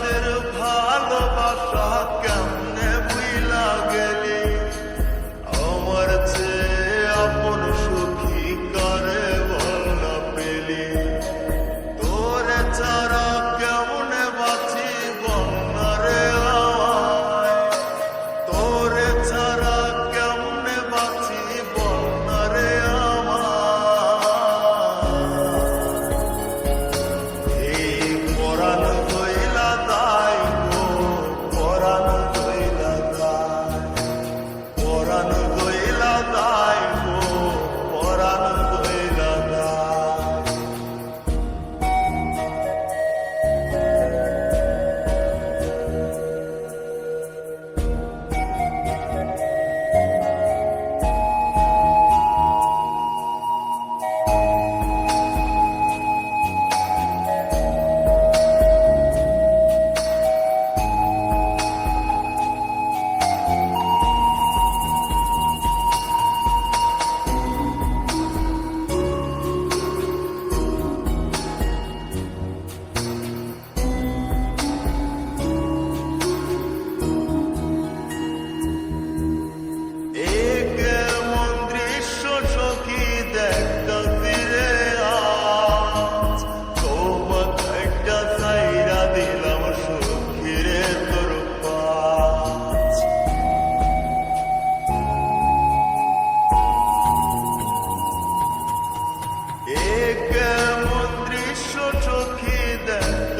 তোমাদের ভালোবাসা কেমন কেমন দৃশ্য চোখে দেখ